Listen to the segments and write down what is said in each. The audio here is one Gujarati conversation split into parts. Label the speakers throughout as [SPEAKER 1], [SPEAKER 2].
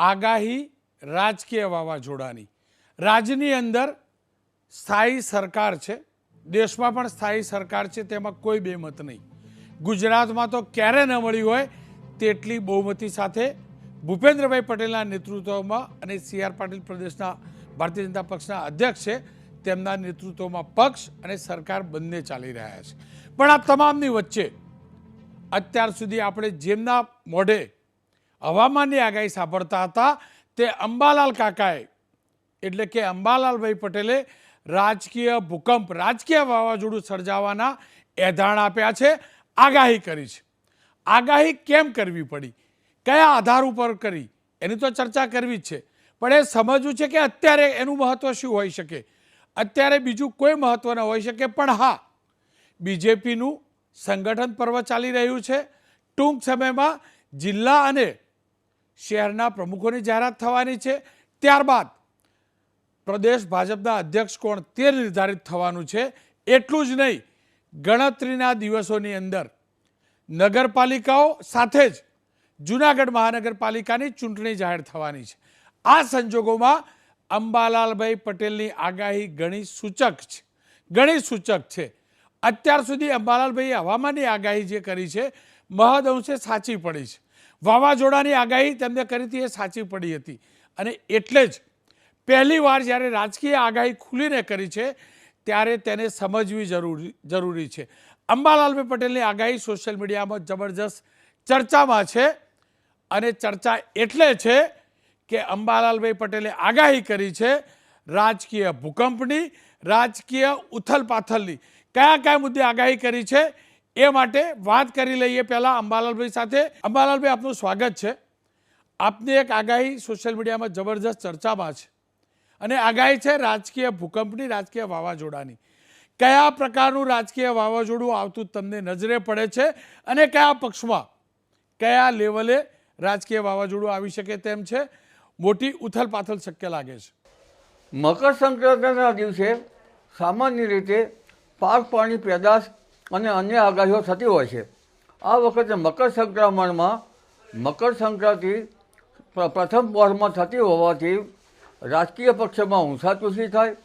[SPEAKER 1] આગાહી રાજકીય વાવાઝોડાની. રાજ્યની અંદર સ્થાયી સરકાર છે. દેશમાં પણ સ્થાયી સરકાર છે, તેમાં કોઈ બેમત નહીં. ગુજરાતમાં તો ક્યારે ન મળી હોય તેટલી બહુમતી સાથે ભૂપેન્દ્રભાઈ પટેલના નેતૃત્વમાં અને સી આર પાટીલ પ્રદેશના ભારતીય જનતા પક્ષના અધ્યક્ષ છે, તેમના નેતૃત્વમાં પક્ષ અને સરકાર બંને ચાલી રહ્યા છે. પણ આ તમામની વચ્ચે અત્યાર સુધી આપણે જેમના મોઢે હવામાનની આગાહી સાંભળતા હતા. તે અંબાલાલ કાકાએ, એટલે કે અંબાલાલભાઈ પટેલે રાજકીય ભૂકંપ, રાજકીય વાવાઝોડું સર્જાવાના એધાણ આપ્યા છે. આગાહી કરી છે. આગાહી કેમ કરવી પડી? કયા આધાર ઉપર કરી? એની તો ચર્ચા કરવી જ છે. પણ એ સમજવું છે કે અત્યારે એનું મહત્વ શું હોઈ શકે? અત્યારે બીજું કોઈ મહત્વ ન હોઈ શકે, પણ હા, બીજેપીનું સંગઠન પર્વ ચાલી રહ્યું છે. ટૂંક સમયમાં જિલ્લા અને શહેરના પ્રમુખોની જાહેરાત થવાની છે. ત્યારબાદ પ્રદેશ ભાજપના અધ્યક્ષ કોણ તે નિર્ધારિત થવાનું છે. એટલું જ નહીં, ગણતરીના દિવસોની અંદર નગરપાલિકાઓ સાથે જ જુનાગઢ મહાનગરપાલિકાની ચૂંટણી જાહેર થવાની છે. આ સંજોગોમાં અંબાલાલભાઈ પટેલની આગાહી ઘણી સૂચક છે. ઘણી સૂચક છે. અત્યાર સુધી અંબાલાલભાઈએ હવામાનની આગાહી જે કરી છે મહદઅંશે સાચી પડી છે. વાવાઝોડાની આગાહી તેમને કરી હતી એ સાચી પડી હતી. અને એટલે જ પહેલીવાર જ્યારે રાજકીય આગાહી ખુલીને કરી છે, ત્યારે તેને સમજવી જરૂરી જરૂરી છે. અંબાલાલભાઈ પટેલની આગાહી સોશિયલ મીડિયામાં જબરજસ્ત ચર્ચામાં છે અને ચર્ચા એટલે છે કે અંબાલાલભાઈ પટેલે આગાહી કરી છે રાજકીય ભૂકંપની, રાજકીય ઉથલપાથલની. કયા કયા મુદ્દે આગાહી કરી છે? એ માટે વાત કરી લઈએ પહેલાં અંબાલાલભાઈ સાથે. અંબાલાલભાઈ, આપનું સ્વાગત છે. આપની એક આગાહી સોશિયલ મીડિયામાં જબરજસ્ત ચર્ચામાં છે. અને આગાહી છે રાજકીય ભૂકંપની, રાજકીય વાવાઝોડાની. કયા પ્રકારનું રાજકીય વાવાઝોડું આવતું તમને નજરે પડે છે અને કયા પક્ષમાં, કયા લેવલે રાજકીય વાવાઝોડું આવી શકે તેમ છે, મોટી ઉથલપાથલ શક્ય લાગે છે.
[SPEAKER 2] મકર સંક્રાંતિના દિવસે સામાન્ય રીતે પાક પાણી પેદાશ અને અન્ય આગાહીઓ થતી હોય છે. આ વખતે મકર સંક્રમણમાં મકર સંક્રાંતિ પ્ર- પ્રથમ પહોરમાં થતી હોવાથી રાજકીય પક્ષમાં ઊંસાતુસી થાય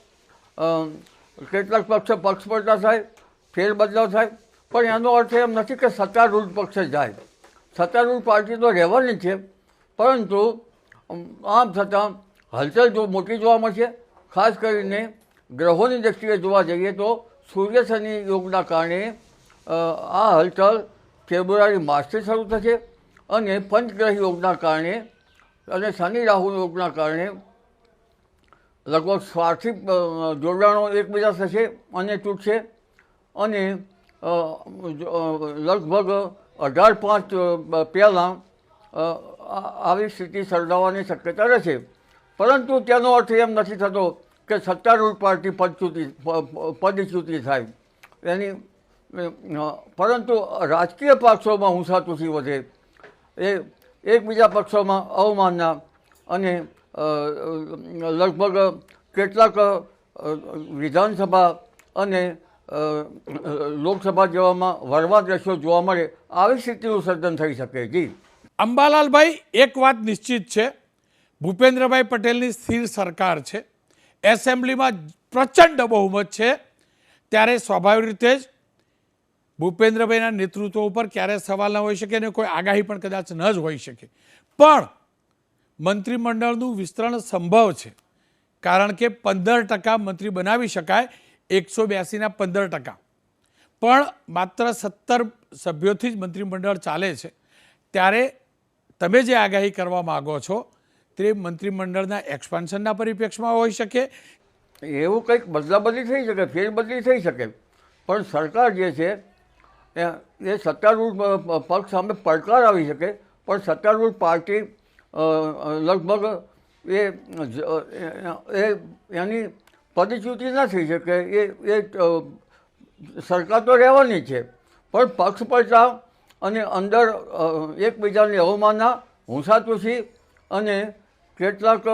[SPEAKER 2] કેટલાક પક્ષ પક્ષપડતા થાય, ફેરબદલાવ થાય, પણ એનો અર્થ એમ નથી કે સત્તારૂઢ પક્ષ જાય. સત્તારૂઢ પાર્ટી તો રહેવાની છે, પરંતુ આમ છતાં હલચલ જો મોટી જોવા મળશે, ખાસ કરીને ગ્રહોની દ્રષ્ટિએ જોવા જઈએ તો સૂર્ય શનિ યોગના કારણે આ હલચલ ફેબ્રુઆરી માસથી શરૂ થશે અને પંચગ્રહ યોગના કારણે અને શનિ રાહુ યોગના કારણે લગભગ સ્વાર્થી જોડાણો એકબીજા થશે અને તૂટશે અને લગભગ અઢાર પાંચ પહેલાં આવી સ્થિતિ સર્જાવાની શક્યતા રહેશે. પરંતુ તેનો અર્થ એમ નથી થતો કે સત્તારૂઢ પાર્ટી પદચ્યુતિ પદચ્યુતિ થાય. એની પરંતુ રાજકીય પક્ષોમાં હુંસાતુસી વધે. એ, એકબીજા પક્ષોમાં અવમાનના અને લગભગ કેટલાક વિધાનસભા અને લોકસભા જેવામાં વરવા દ્રશ્યો જોવા મળે, આવી સ્થિતિનું સર્જન થઈ શકે. જી.
[SPEAKER 1] અંબાલાલભાઈ, એક વાત નિશ્ચિત છે. ભૂપેન્દ્રભાઈ પટેલની સ્થિર સરકાર છે. એસેમ્બલીમાં પ્રચંડ બહુમત છે. ત્યારે સ્વાભાવિક રીતે જ ભૂપેન્દ્રભાઈના નેતૃત્વ ઉપર ક્યારે સવાલ ન હોઈ શકે અને કોઈ આગાહી પણ કદાચ ન જ હોઈ શકે. પણ મંત્રીમંડળનું વિસ્તરણ સંભવ છે. કારણ કે પંદર ટકા મંત્રી બનાવી શકાય, એકસો બ્યાસીના પંદર ટકા. પણ માત્ર સત્તર સભ્યોથી જ મંત્રીમંડળ ચાલે છે. ત્યારે તમે જે આગાહી કરવા માગો છો તે મંત્રીમંડળના એક્સપાન્શનના પરિપ્રેક્ષમાં હોઈ શકે?
[SPEAKER 2] એવું કંઈક બદલાબદલી થઈ શકે, ફેરબદલી થઈ શકે. પણ સરકાર જે છે, એ સત્તારૂઢ પક્ષ સામે પડકાર આવી શકે. પણ સત્તારૂઢ પાર્ટી લગભગ એ એની પદચ્યુતિ ના થઈ શકે. એ એ સરકાર તો રહેવાની છે. પણ પક્ષ પડતા અને અંદર એકબીજાની અવમાનના હુંસાતુસી અને કેટલાક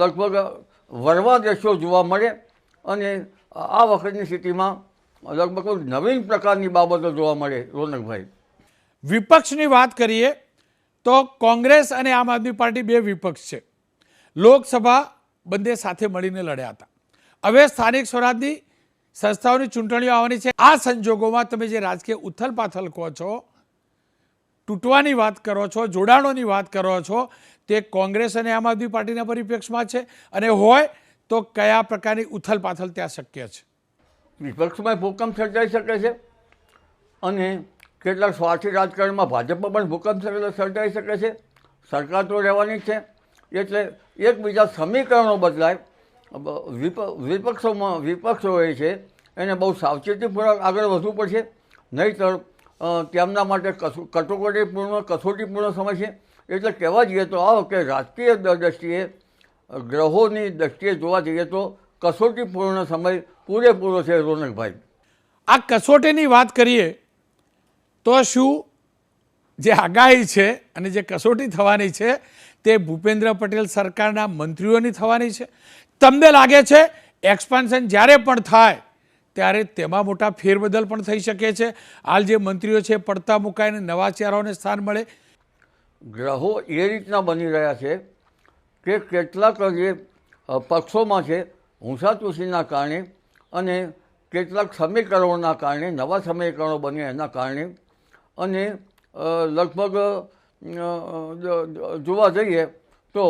[SPEAKER 2] લગભગ વરવા દ્રશ્યો જોવા મળે અને આ વખતની સ્થિતિમાં લગભગ નવીન પ્રકારની બાબતો જોવા મળે, રોનકભાઈ.
[SPEAKER 1] વિપક્ષની વાત કરીએ તો કોંગ્રેસ અને આમ આદમી પાર્ટી બે વિપક્ષ છે. લોકસભા બંને સાથે મળીને લડ્યા હતા. હવે સ્થાનિક સ્વરાજની સંસ્થાઓની ચૂંટણીઓ આવવાની છે. આ સંજોગોમાં તમે જે રાજકીય ઉથલપાથલ કહો છો, તૂટવાની વાત કરો છો, જોડાણોની વાત કરો છો તે કોંગ્રેસ અને આમ આદમી પાર્ટીના પરિપ્રેક્ષમાં છે. અને હોય તો કયા પ્રકારની ઉથલપાથલ ત્યાં શક્ય છે?
[SPEAKER 2] વિપક્ષમાં ભૂકંપ સર્જાઈ શકે છે અને કેટલાક સ્વાર્થી રાજકારણમાં ભાજપમાં પણ ભૂકંપ સર્જાઈ શકે છે. સરકાર તો રહેવાની છે. એટલે એકબીજા સમીકરણો બદલાય. વિપ- વિપક્ષોમાં, વિપક્ષો હોય છે, એને બહુ સાવચેતીપૂર્વક આગળ વધવું પડશે. નહીંતર તેમના માટે કસો- કટોકટીપૂર્ણ, કસોટીપૂર્ણ સમય છે. એટલે કહેવા જઈએ તો આ વખતે રાજકીય દ્રષ્ટિએ, ગ્રહોની દ્રષ્ટિએ જોવા જઈએ તો કસોટીપૂર્ણ સમય પૂરેપૂરો છે રોનકભાઈ.
[SPEAKER 1] આ કસોટીની વાત કરીએ તો શું જે આગાહી છે અને જે કસોટી થવાની છે તે ભૂપેન્દ્ર પટેલ સરકારના મંત્રીઓની થવાની છે. તમને લાગે છે એક્સપાન્શન જ્યારે પણ થાય ત્યારે તેમાં મોટા ફેરબદલ પણ થઈ શકે છે. હાલ જે મંત્રીઓ છે પડતા મુકાઈને નવા ચહેરાઓને સ્થાન મળે.
[SPEAKER 2] ગ્રહો એ રીતના બની રહ્યા છે કે કેટલાક જે પક્ષોમાં છે, હુંસાતુસીના કારણે અને કેટલાક સમીકરણોના કારણે, નવા સમીકરણો બન્યા એના કારણે અને લગભગ જોવા જઈએ તો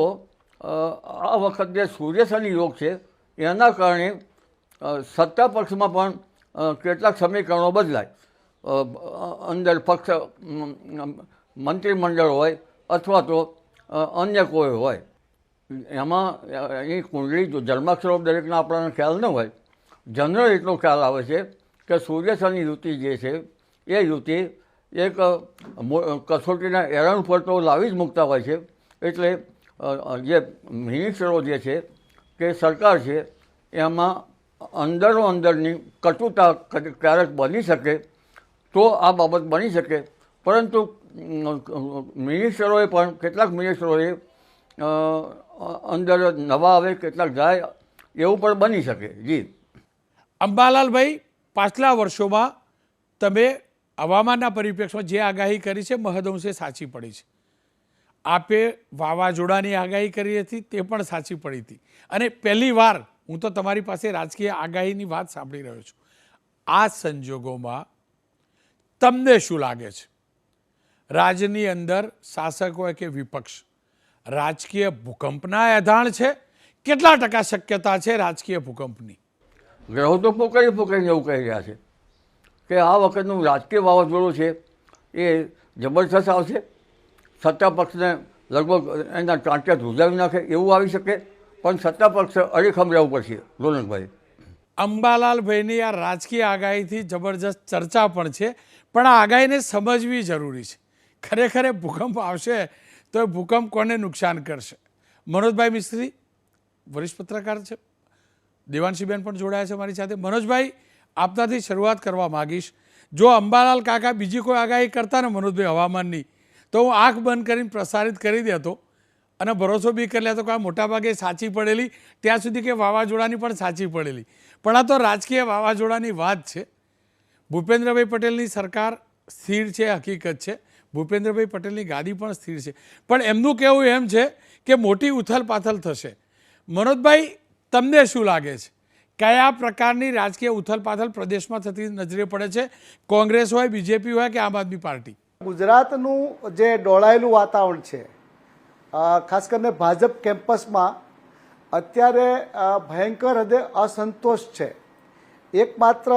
[SPEAKER 2] આ વખત જે સૂર્ય શનિ યોગ છે, એના કારણે સત્તા પક્ષમાં પણ કેટલાક સમીકરણો બદલાય. અંદર પક્ષ મંત્રીમંડળ હોય અથવા તો અન્ય કોઈ હોય. એમાં એની કુંડળી જો જન્માક્ષરો દરેકના આપણને ખ્યાલ ન હોય. જનરલ એટલો ખ્યાલ આવે છે કે સૂર્ય શનિ યુતિ જે છે, એ યુતિ એક કસોટીના એરણ પર તો લાવી જ મૂકતા હોય છે. એટલે જે મિનિસ્ટરો જે છે, કે સરકાર છે, એમાં અંદરો અંદરની કટુતા ક્યારેક બની શકે તો આ બાબત બની શકે. પરંતુ મિનિસ્ટરોએ પણ, કેટલાક મિનિસ્ટરોએ અંદર નવા આવે, કેટલાક જાય, એવું પણ બની શકે. જી.
[SPEAKER 1] અંબાલાલભાઈ, પાછલા વર્ષોમાં તમે હવામાનના પરિપ્રેક્ષમાં જે આગાહી કરી છે, મહદઅંશે સાચી પડી છે. આપે વાવાઝોડાની આગાહી કરી હતી, તે પણ સાચી પડી હતી. અને પહેલી વાર હું તો તમારી પાસે રાજકીય આગાહીની વાત સાંભળી રહ્યો છું. આ સંજોગોમાં તમને શું લાગે છે? રાજ્યની અંદર શાસક હોય કે વિપક્ષ? રાજકીય ભૂકંપના એધાણ છે? કેટલા ટકા શક્યતા છે રાજકીય ભૂકંપની?
[SPEAKER 2] ગ્રહો તો પોકારી પોકારીને એવું કહી રહ્યા છે કે આ વખતનું રાજકીય વાવાઝોડું છે એ જબરજસ્ત આવશે? સત્તા પક્ષને લગભગ એના ટાંટ્યા ધ્રુજાવી નાખે એવું આવી શકે? પણ સત્તા પક્ષ અડીખમ રહેવું પડશે રોનકભાઈ
[SPEAKER 1] અંબાલાલભાઈની આ રાજકીય આગાહીથી જબરજસ્ત ચર્ચા પણ છે પણ આ આગાહીને સમજવી જરૂરી છે. ખરેખર એ ભૂકંપ આવશે તો એ ભૂકંપ કોને નુકસાન કરશે? મનોજભાઈ મિસ્ત્રી વરિષ્ઠ પત્રકાર છે. દેવાંશીબેન પણ જોડાયા છે મારી સાથે. મનોજભાઈ, આપનાથી શરૂઆત કરવા માગીશ. જો અંબાલાલ કાકા બીજી કોઈ આગાહી કરતા ને મનોજભાઈ હવામાનની, તો હું આંખ બંધ કરીને પ્રસારિત કરી દેતો અને ભરોસો બી કરી લેતો કે આ મોટાભાગે સાચી પડેલી, ત્યાં સુધી કે વાવાઝોડાની પણ સાચી પડેલી. પણ આ તો રાજકીય વાવાઝોડાની વાત છે. ભૂપેન્દ્રભાઈ પટેલની સરકાર સ્થિર છે, હકીકત છે. ભૂપેન્દ્રભાઈ પટેલની ગાદી પણ સ્થિર છે. પણ એમનું કહેવું એમ છે કે મોટી ઉથલપાથલ થશે. મનોજભાઈ, તમને શું લાગે છે? કયા પ્રકારની રાજકીય ઉથલપાથલ પ્રદેશમાં થતી નજરે પડે છે? કોંગ્રેસ હોય, બીજેપી હોય કે આમ આદમી પાર્ટી?
[SPEAKER 3] ગુજરાતનું જે ડોળાયેલું વાતાવરણ છે ખાસ કરીને ભાજપ કેમ્પસમાં અત્યારે ભયંકર હદે અસંતોષ છે. એકમાત્ર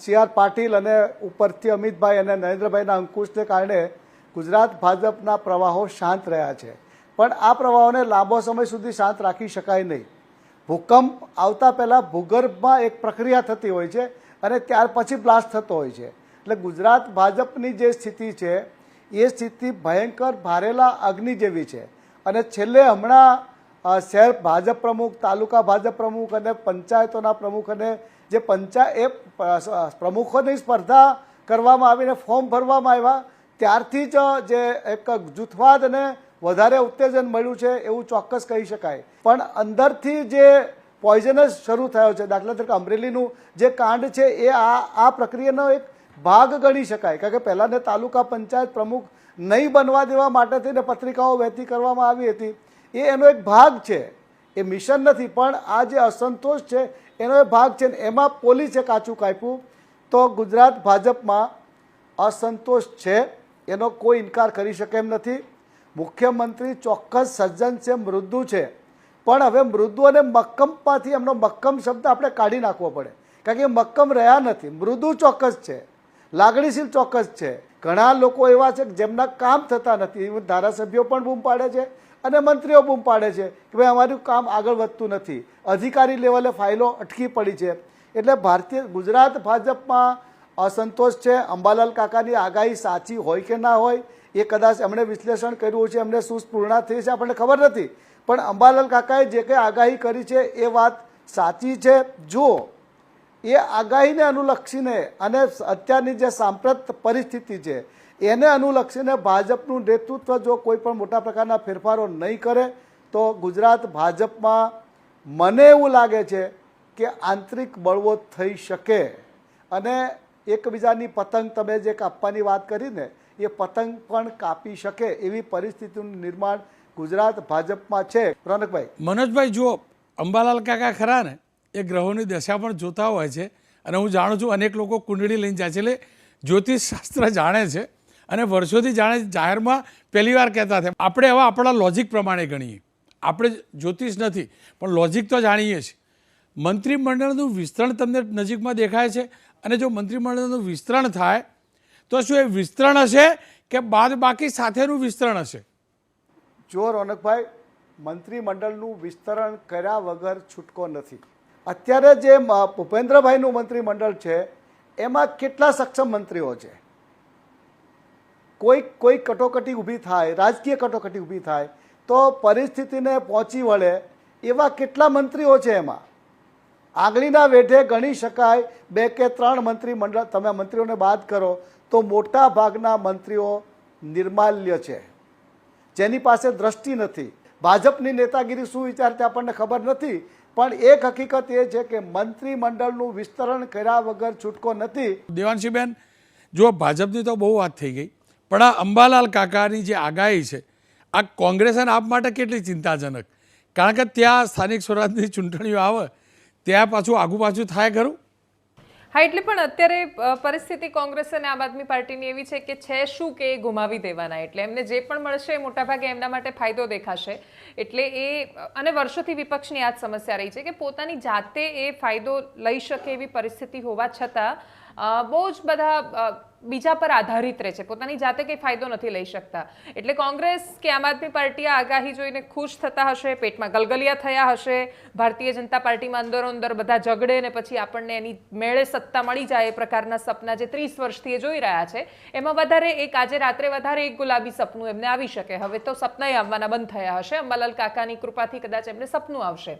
[SPEAKER 3] સી આર પાટીલ અને ઉપરથી અમિતભાઈ અને નરેન્દ્રભાઈના અંકુશને કારણે ગુજરાત ભાજપના પ્રવાહો શાંત રહ્યા છે. પણ આ પ્રવાહોને લાંબો સમય સુધી શાંત રાખી શકાય નહીં. ભૂકંપ આવતા પહેલાં ભૂગર્ભમાં એક પ્રક્રિયા થતી હોય છે અને ત્યાર પછી બ્લાસ્ટ થતો હોય છે. એટલે ગુજરાત ભાજપની જે સ્થિતિ છે, એ સ્થિતિ ભયંકર ભારેલા અગ્નિ જેવી છે. અને છેલ્લે હમણાં શહેર ભાજપ પ્રમુખ, તાલુકા ભાજપ પ્રમુખ અને પંચાયતોના પ્રમુખ અને જે પંચાયત પ્રમુખોની સ્પર્ધા કરવામાં આવીને ફોર્મ ભરવામાં આવ્યા, ત્યારથી જ, જે એક જૂથવાદને વધારે ઉત્તેજન મળ્યું છે એવું ચોક્કસ કહી શકાય. પણ અંદરથી જે પોઈઝનસ શરૂ થયો છે, દાખલા તરીકે અમરેલીનું જે કાંડ છે, એ આ આ પ્રક્રિયાનો એક ભાગ ગણી શકાય. કારણ કે પહેલાંને તાલુકા પંચાયત પ્રમુખ નહીં બનવા દેવા માટે થઈને પત્રિકાઓ વહેતી કરવામાં આવી હતી, એ એનો એક ભાગ છે. એ મિશન નથી, પણ આ જે અસંતોષ છે એનો એ ભાગ છે ને એમાં પોલીસે કાચું કાપ્યું. તો ગુજરાત ભાજપમાં અસંતોષ છે, એનો કોઈ ઇનકાર કરી શકે એમ નથી. મુખ્યમંત્રી ચોક્કસ સજ્જન છે, મૃદુ છે. પણ હવે મૃદુ અને મક્કમમાંથી એમનો મક્કમ શબ્દ આપણે કાઢી નાખવો પડે. કારણ કે મક્કમ રહ્યા નથી. મૃદુ ચોક્કસ છે. લાગણીશીલ ચોક્કસ છે. ઘણા લોકો એવા છે કે જેમના કામ થતા નથી. ધારાસભ્યો પણ બૂમ પાડે છે. અને મંત્રીઓ બૂમ પાડે છે કે ભાઈ અમારું કામ આગળ વધતું નથી. અધિકારી લેવલે ફાઇલો અટકી પડી છે. એટલે ભારતીય ગુજરાત ભાજપમાં અસંતોષ છે. અંબાલાલ કાકાની આગાહી સાચી હોય કે ના હોય, એ કદાચ એમણે વિશ્લેષણ કર્યું છે, એમને શું પૂર્ણા થઈ છે, આપણને ખબર નથી. પણ અંબાલાલ કાકાએ જે કંઈ આગાહી કરી છે, એ વાત સાચી છે. જો એ આગાહીને અનુલક્ષીને અને અત્યારની જે સાંપ્રત પરિસ્થિતિ છે એને અનુલક્ષીને ભાજપનું નેતૃત્વ જો કોઈ પણ મોટા પ્રકારના ફેરફારો નહીં કરે, તો ગુજરાત ભાજપમાં મને એવું લાગે છે કે આંતરિક બળવો થઈ શકે. અને એકબીજાની પતંગ તમે જે કાપવાની વાત કરીને એ પતંગ પણ કાપી શકે એવી પરિસ્થિતિનું નિર્માણ ગુજરાત ભાજપમાં છે. રોનકભાઈ.
[SPEAKER 1] મનોજભાઈ, જુઓ, અંબાલાલ કાકા ખરા ને, એ ગ્રહોની દશા પણ જોતા હોય છે. અને હું જાણું છું અનેક લોકો કુંડળી લઈને જાય છે. એટલે જ્યોતિષ શાસ્ત્ર જાણે છે અને વર્ષોથી જાણે જાહેરમાં પહેલી વાર કહેતા હતા. આપણે હવે આપણા લોજિક પ્રમાણે ગણીએ. આપણે જ્યોતિષ નથી, પણ લોજિક તો જાણીએ છીએ. મંત્રીમંડળનું વિસ્તરણ તમને નજીકમાં દેખાય છે અને જો મંત્રીમંડળનું વિસ્તરણ થાય, તો શું એ વિસ્તરણ હશે કે બાદ બાકી સાથેનું વિસ્તરણ હશે?
[SPEAKER 3] જો રોનકભાઈ, મંત્રીમંડળનું વિસ્તરણ કર્યા વગર છૂટકો નથી. અત્યારે જે ભૂપેન્દ્રભાઈનું મંત્રીમંડળ છે, એમાં કેટલા સક્ષમ મંત્રીઓ છે? કોઈ કોઈ કટોકટી ઊભી થાય, રાજકીય કટોકટી ઊભી થાય, તો પરિસ્થિતિને પહોંચી વળે એવા કેટલા મંત્રીઓ છે એમાં. આંગળીના વેઢે ગણી શકાય બે કે ત્રણ મંત્રીમંડળ, તમે મંત્રીઓને બાદ કરો, તો મોટા ભાગના મંત્રીઓ નિર્માલ્ય છે. જેની પાસે દ્રષ્ટિ નથી. ભાજપની નેતાગીરી શું વિચારતી આપણને ખબર નથી, પણ એક હકીકત એ છે કે મંત્રીમંડળનું વિસ્તરણ કર્યા વગર છૂટકો નથી.
[SPEAKER 1] દેવાંશીબેન જો ભાજપની તો બહુ વાત થઈ ગઈ. પણ આ અંબાલાલ કાકાની જે આગાહી છે, આ કોંગ્રેસ અને આપ માટે કેટલી ચિંતાજનક? કારણ કે ત્યાં સ્થાનિક સ્વરાજની ચૂંટણીઓ આવે, ત્યાં પાછું આગુ પાછું થાય ખરું?
[SPEAKER 4] હા, એટલે પણ અત્યારે પરિસ્થિતિ કોંગ્રેસ અને આમ આદમી પાર્ટીની એવી છે કે છે શું કે એ ગુમાવી દેવાના, એટલે એમને જે પણ મળશે એ મોટાભાગે એમના માટે ફાયદો દેખાશે. એટલે એ, અને વર્ષોથી વિપક્ષની આ જ સમસ્યા રહી છે કે પોતાની જાતે એ ફાયદો લઈ શકે એવી પરિસ્થિતિ હોવા છતાં બહુ જ બધા બીજા પર આધારિત રહે છે. પોતાની જાતે કંઈ ફાયદો નથી લઈ શકતા. એટલે કોંગ્રેસ કે આમ આદમી પાર્ટી આગાહી જોઈને ખુશ થતા હશે, પેટમાં ગલગલિયા થયા હશે, ભારતીય જનતા પાર્ટીમાં અંદરો અંદર બધા ઝઘડે ને પછી આપણને એની મેળે સત્તા મળી જાય એ પ્રકારના સપના જે ત્રીસ વર્ષથી એ જોઈ રહ્યા છે, એમાં વધારે એક આજે રાત્રે વધારે એક ગુલાબી સપનું એમને આવી શકે. હવે તો સપનાય આવવાના બંધ થયા હશે. અંબાલાલ કાકાની કૃપાથી કદાચ એમને સપનું આવશે.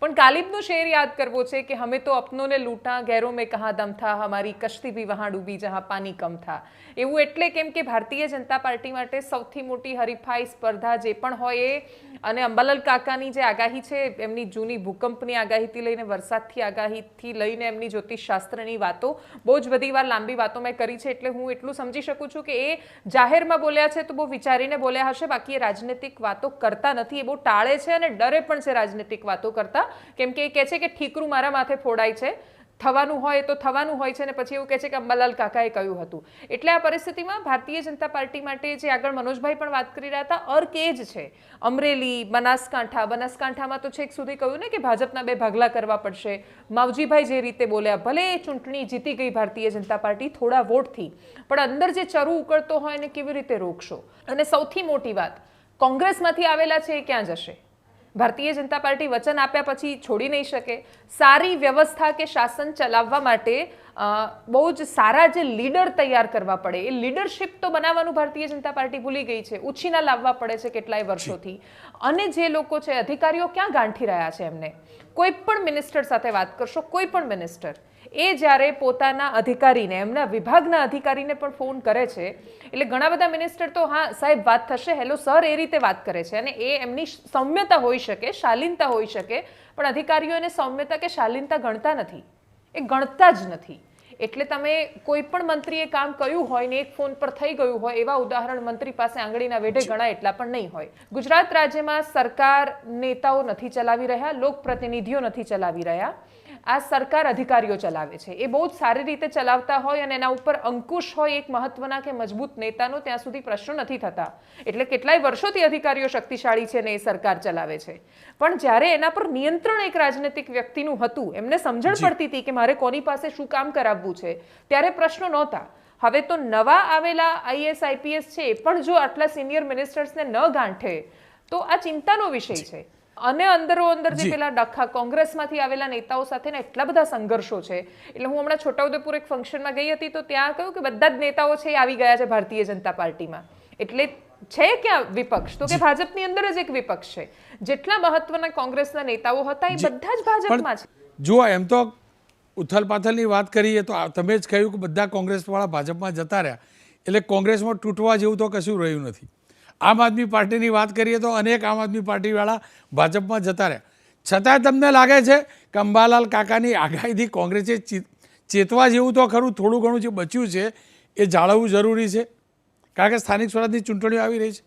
[SPEAKER 4] પણ ગાલિબનો શેર યાદ કરવો છે કે હમે તો અપનોને લૂંટા ગેરો મેં કહા દમ થા હમારી કશ્તી ભી વહાં ડૂબી, જહાં પાની કમ થા. એવું એટલે કેમ કે ભારતીય જનતા પાર્ટી માટે સૌથી મોટી હરીફાઈ સ્પર્ધા જે પણ હોય એ, અને અંબાલાલ કાકાની જે આગાહી છે, એમની જૂની ભૂકંપની આગાહીથી લઈને વરસાદથી આગાહીથી લઈને એમની જ્યોતિષશાસ્ત્રની વાતો, બહુ જ બધી વાર લાંબી વાતો મેં કરી છે એટલે હું એટલું સમજી શકું છું કે એ જાહેરમાં બોલ્યા છે તો બહુ વિચારીને બોલ્યા હશે, બાકી એ રાજનૈતિક વાતો કરતા નથી. એ બહુ ટાળે છે અને ડરે પણ છે રાજનૈતિક વાતો કરતા. કેમ કે એ કહે છે કે ઠીકરું મારા માથે ફોડાય છે. થવાનું હોય તો થવાનું હોય છે અને પછી એવું કહે છે કે અંબાલાલ કાકાએ કહ્યું હતું. એટલે આ પરિસ્થિતિમાં ભારતીય જનતા પાર્ટી માટે જે આગળ મનોજભાઈ પણ વાત કરી રહ્યા હતા, અર્ક એ જ છે. અમરેલી, બનાસકાંઠા, બનાસકાંઠામાં તો છેક સુધી કહ્યું ને કે ભાજપના બે ભાગલા કરવા પડશે. માવજીભાઈ જે રીતે બોલ્યા, ભલે એ ચૂંટણી જીતી ગઈ ભારતીય જનતા પાર્ટી થોડા વોટથી, પણ અંદર જે ચરુ ઉકળતો હોય એને કેવી રીતે રોકશો? અને સૌથી મોટી વાત, કોંગ્રેસમાંથી આવેલા છે એ ક્યાં જશે? ભારતીય જનતા પાર્ટી વચન આપ્યા પછી છોડી નહીં શકે. સારી વ્યવસ્થા કે શાસન ચલાવવા માટે બહુ જ સારા જે લીડર તૈયાર કરવા પડે, એ લીડરશિપ તો બનાવવાનું ભારતીય જનતા પાર્ટી ભૂલી ગઈ છે. ઉછીના લાવવા પડે છે કેટલાય વર્ષોથી. અને જે લોકો છે, અધિકારીઓ ક્યાં ગાંઠી રહ્યા છે એમને? કોઈ પણ મિનિસ્ટર સાથે વાત કરશો, કોઈ પણ મિનિસ્ટર. એ જ્યારે પોતાના અધિકારીને, એમના વિભાગના અધિકારીને પણ ફોન કરે છે, એટલે ઘણા બધા મિનિસ્ટર તો, હા, સાહેબ, વાત થશે. હેલો, સર, એ રીતે વાત કરે છે. અને એ એમની સૌમ્યતા હોઈ શકે, શાલીનતા હોઈ શકે, પણ અધિકારીઓ એને સૌમ્યતા કે શાલીનતા ગણતા નથી. એ ગણતા જ નથી. એટલે તમે કોઈ પણ મંત્રીએ કામ કર્યું હોય ને એક ફોન પર થઈ ગયું હોય એવા ઉદાહરણ મંત્રી પાસે આંગળીના વેઢે ગણાય એટલા પણ નહીં હોય. ગુજરાત રાજ્યમાં સરકાર નેતાઓ નથી ચલાવી રહ્યા લોકપ્રતિનિધિઓ નથી ચલાવી રહ્યા. આ સરકાર અધિકારીઓ ચલાવે છે. એ બહુ જ સારી રીતે ચલાવતા હોય અને એના ઉપર અંકુશ હોય એક મહત્વના કે મજબૂત નેતાનો ત્યાં સુધી પ્રશ્નો નથી થતા. એટલે કેટલાય વર્ષોથી અધિકારીઓ શક્તિશાળી છે ને એ સરકાર ચલાવે છે. પણ જ્યારે એના પર નિયંત્રણ એક રાજનૈતિક વ્યક્તિનું હતું એમને સમજણ પડતી હતી કે મારે કોની પાસે શું કામ કરાવવું છે? ત્યારે પ્રશ્નો નહોતા. હવે તો નવા આવેલા આઈએસ આઈપીએસ છે પણ જો આટલા સિનિયર મિનિસ્ટર્સને ન ગાંઠે તો આ ચિંતાનો વિષય છે. અને અંદરો અંદર જે. પેલા ડખા કોંગ્રેસમાંથી આવેલા નેતાઓ સાથે એટલા બધા સંઘર્ષો છે. એટલે હું હમણાં છોટાઉદેપુર એક ફંક્શનમાં ગઈ હતી તો ત્યાં કહ્યું કે બધા જ નેતાઓ છે એ આવી ગયા છે ભારતીય જનતા પાર્ટીમાં. એટલે છે ક્યાં વિપક્ષ? તો કે ભાજપની અંદર જ એક વિપક્ષ છે. જેટલા મહત્વના કોંગ્રેસના નેતાઓ હતા એ બધા જ ભાજપમાં છે.
[SPEAKER 1] જુઓ એમ તો ઉથલ પાથલની વાત કરીએ તો તમે જ કહ્યું કે બધા કોંગ્રેસવાળા ભાજપમાં જતા રહ્યા. એટલે કોંગ્રેસમાં તૂટવા જેવું તો કશું રહ્યું નથી. આમ આદમી પાર્ટીની વાત કરીએ તો અનેક આમ આદમી પાર્ટીવાળા ભાજપમાં જતા રહ્યા. છતાંય તમને લાગે છે કે અંબાલાલ કાકાની આગાહીથી કોંગ્રેસે ચેતવા જેવું તો ખરું, થોડું ઘણું જે બચ્યું છે એ જાળવવું જરૂરી છે? કારણ કે સ્થાનિક સ્વરાજની ચૂંટણીઓ આવી રહી છે.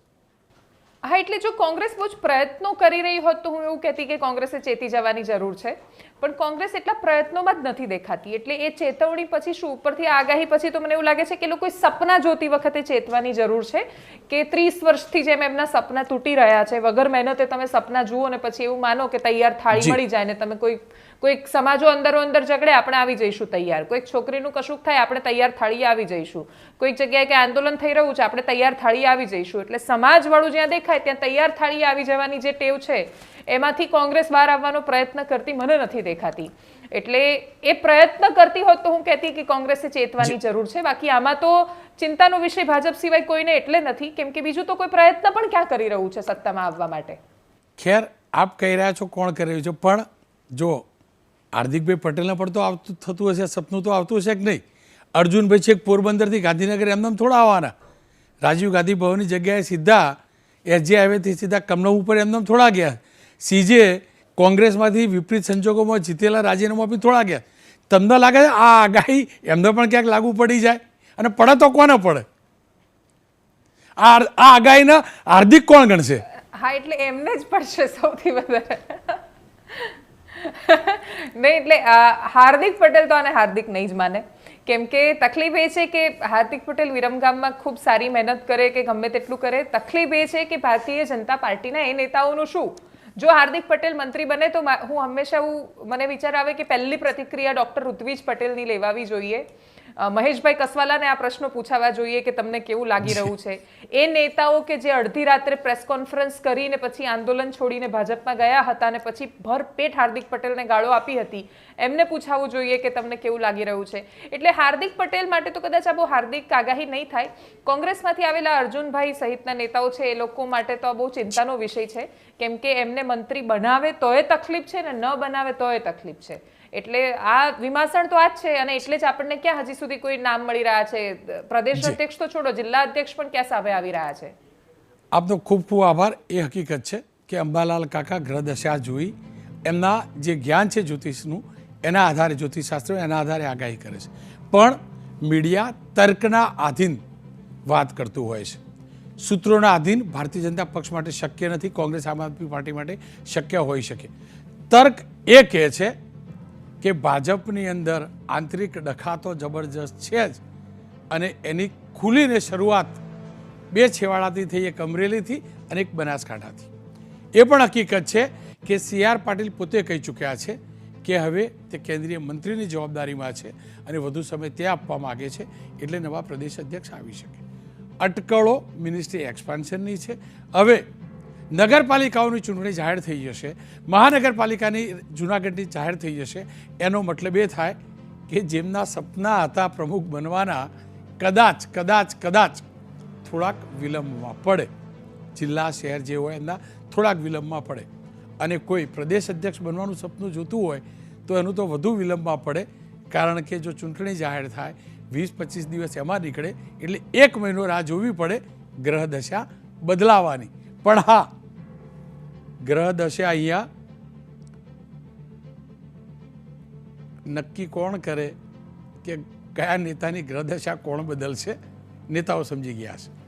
[SPEAKER 4] હા એટલે જો કોંગ્રેસ બહુ જ પ્રયત્નો કરી રહી હોત તો હું એવું કહેતી કે કોંગ્રેસે ચેતી જવાની જરૂર છે. પણ કોંગ્રેસ એટલા પ્રયત્નોમાં જ નથી દેખાતી. એટલે એ ચેતવણી પછી શું? ઉપરથી આગાહી પછી તો મને એવું લાગે છે કે લોકોએ સપના જોતી વખતે ચેતવાની જરૂર છે કે ત્રીસ વર્ષથી જેમ એમના સપના તૂટી રહ્યા છે વગર મહેનતે તમે સપના જુઓ ને પછી એવું માનો કે તૈયાર થાળી મળી જાય ને તમે કોઈ કોઈક સમાજો અંદરો અંદર ઝઘડે આપણે આવી જઈશું તૈયાર. કોઈક છોકરીનું કશુંક થાય આપણે તૈયાર થાળીએ આવી જઈશું. કોઈક જગ્યાએ કે આંદોલન થઈ રહ્યું છે આપણે તૈયાર થાળીએ આવી જઈશું. એટલે સમાજવાળું જ્યાં દેખાય ત્યાં તૈયાર થાળીએ આવી જવાની જે ટેવ છે એમાંથી કોંગ્રેસ બહાર આવવાનો પ્રયત્ન કરતી મને નથી દેખાતી. એટલે એ પ્રયત્ન કરતી હોત તો હું કહેતી કે કોંગ્રેસે ચેતવાની જરૂર છે. બાકી આમાં તો ચિંતાનો વિષય ભાજપ સિવાય કોઈને એટલે નથી કેમ કે બીજું તો કોઈ પ્રયત્ન પણ ક્યાં કરી રહ્યું છે સત્તામાં આવવા માટે?
[SPEAKER 1] ખેર આપ કહી રહ્યા છો કોણ કરી રહ્યું છે પણ જો હાર્દિકભાઈ પટેલને પણ તો આવતું, થતું હશે, સપનું તો આવતું હશે કે નહીં? અર્જુનભાઈ છેક પોરબંદરથી ગાંધીનગર એમને થોડા આવવાના. રાજીવ ગાંધી ભવનની જગ્યાએ સીધા એસજી હાઈવેથી સીધા કમલમ ઉપર એમનેમ થોડા ગયા. સીજે કોંગ્રેસમાંથી વિપરીત સંજોગોમાં જીતેલા રાજીનામા બી થોડા ગયા. તમને લાગે છે આ આગાહી એમને પણ ક્યાંક લાગુ પડી જાય? અને પડે તો કોને પડે? આ આગાહીના હાર્દિક કોણ ગણશે?
[SPEAKER 4] હા, એટલે એમને જ પડશે સૌથી વધારે. નહીં, એટલે હાર્દિક પટેલ તો આને હાર્દિક નહીં જ માને. કેમ કે તકલીફ એ છે કે હાર્દિક પટેલ વિરમગામમાં ખૂબ સારી મહેનત કરે કે ગમે તેટલું કરે. તકલીફ એ છે કે ભારતીય જનતા પાર્ટીના એ નેતાઓનું શું? જો હાર્દિક પટેલ મંત્રી બને તો હું હંમેશા એવું, મને વિચાર આવે કે પહેલી પ્રતિક્રિયા ડૉક્ટર ઋત્વિજ પટેલની લેવાવી જોઈએ. મહેશભાઈ કસવાલાને આ પ્રશ્નો પૂછાવા જોઈએ કે તમને કેવું લાગી રહ્યું છે? એ નેતાઓ કે જે અડધી રાત્રે પ્રેસ કોન્ફરન્સ કરીને પછી આંદોલન છોડીને ભાજપમાં ગયા હતા અને પછી ભરપેટ હાર્દિક પટેલને ગાળો આપી હતી, એમને પૂછાવવું જોઈએ કે તમને કેવું લાગી રહ્યું છે? એટલે હાર્દિક પટેલ માટે તો કદાચ આ બહુ હાર્દિક આગાહી નહીં થાય. કોંગ્રેસમાંથી આવેલા અર્જુનભાઈ સહિતના નેતાઓ છે, એ લોકો માટે તો આ બહુ ચિંતાનો વિષય છે. કેમ કે એમને મંત્રી બનાવે તોય તકલીફ છે ને ન બનાવે તોય તકલીફ છે. એટલે આ વિમાસણ તો આ જ છે અને એટલે જ આપણને ક્યાં હજી સુધી કોઈ નામ મળી રહ્યા છે? પ્રદેશ અધ્યક્ષ તો છોડો જિલ્લા અધ્યક્ષ પણ ક્યાં સામે આવી રહ્યા છે?
[SPEAKER 1] આપનો ખૂબ ખૂબ આભાર. એ હકીકત છે કે અંબાલાલ કાકા ગ્રહદશા જોઈ એમના જે જ્ઞાન છે જ્યોતિષનું એના આધારે જ્યોતિષશાસ્ત્ર એના આધારે આગાહી કરે છે. પણ મીડિયા તર્કના આધીન વાત કરતું હોય છે. સૂત્રોના આધીન ભારતીય જનતા પક્ષ માટે શક્ય નથી કોંગ્રેસ આમ આદમી પાર્ટી માટે શક્ય હોઈ શકે. તર્ક એ કહે છે કે ભાજપની અંદર આંતરિક ડખાતો જબરજસ્ત છે જ. અને એની ખુલીને શરૂઆત બે છેવાડાથી થઈ, એક અમરેલીથી અને એક બનાસકાંઠાથી. એ પણ હકીકત છે કે સી આર પાટીલ પોતે કહી ચૂક્યા છે કે હવે તે કેન્દ્રીય મંત્રીની જવાબદારીમાં છે અને વધુ સમય તે આપવા માગે છે એટલે નવા પ્રદેશ અધ્યક્ષ આવી શકે. અટકળો મિનિસ્ટ્રી એક્સપાન્શનની છે. હવે નગરપાલિકાઓની ચૂંટણી જાહેર થઈ જશે, મહાનગરપાલિકાની જૂનાગઢની જાહેર થઈ જશે, એનો મતલબ એ થાય કે જેમના સપના હતા પ્રમુખ બનવાના, કદાચ કદાચ કદાચ થોડાક વિલંબમાં પડે. જિલ્લા, શહેર જે હોય એમના થોડાક વિલંબમાં પડે. અને કોઈ પ્રદેશ અધ્યક્ષ બનવાનું સપનું જોતું હોય, તો એનું તો વધુ વિલંબમાં પડે, કારણ કે જો ચૂંટણી જાહેર થાય, વીસ પચીસ દિવસ એમાં નીકળે, એટલે એક મહિનો રાહ જોવી પડે ગ્રહ દશા બદલાવાની. પણ હા ગ્રહ દશા અહીંયા નક્કી કોણ કરે કે કયા નેતાની ગ્રહદશા કોણ બદલશે? નેતાઓ સમજી ગયા છે